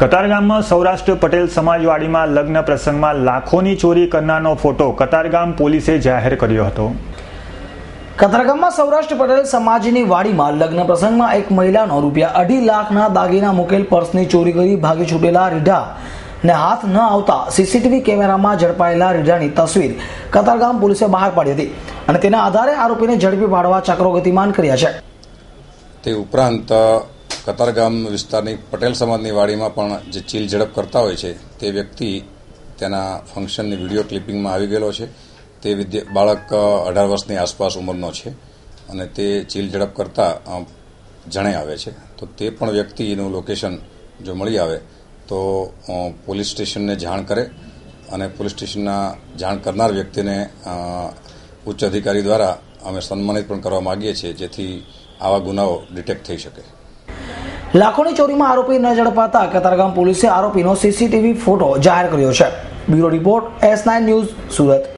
કતારગામમાં સૌરાષ્ટ્ર પટેલ સમાજવાડીમાં લગ્ન પ્રસંગમાં લાખોની ચોરી કરનારનો ફોટો કતારગામ પોલીસે જાહેર કર્યો હતો. કતારગામમાં સૌરાષ્ટ્ર પટેલ સમાજની વાડીમાં લગ્ન પ્રસંગમાં એક મહિલાનો રૂપિયા અઢી લાખના દાગીના મૂકેલ પર્સની ચોરી કરી ભાગી છૂટેલા રીઢા ને હાથ ન આવતા સીસીટીવી કેમેરામાં ઝડપાયેલા રીઢાની તસવીર કતારગામ પોલીસે બહાર પાડી હતી અને તેના આધારે આરોપીને ઝડપી પાડવા ચક્રો ગતિમાન કર્યા છે. તે ઉપરાંત કતારગામ વિસ્તારની પટેલ સમાજની વાડીમાં પણ જે ચીલ ઝડપ કરતા હોય છે, તે વ્યક્તિ તેના ફંક્શનની વીડિયો ક્લિપિંગમાં આવી ગયેલો છે. તે વિદ્ય, બાળક અઢાર વર્ષની આસપાસ ઉંમરનો છે અને તે ચીલ ઝડપ કરતા જણે આવે છે. તો તે પણ વ્યક્તિનું લોકેશન જો મળી આવે, તો પોલીસ સ્ટેશનને જાણ કરે અને પોલીસ સ્ટેશનના જાણ કરનાર વ્યક્તિને ઉચ્ચ અધિકારી દ્વારા અમે સન્માનિત પણ કરવા માગીએ છીએ, જેથી આવા ગુનાઓ ડિટેક્ટ થઈ શકે. લાખોની ચોરીમાં આરોપી ન ઝડપાતા કતારગામ પોલીસે આરોપીનો સીસીટીવી ફોટો જાહેર કર્યો છે. Bureau report S nine news Surat.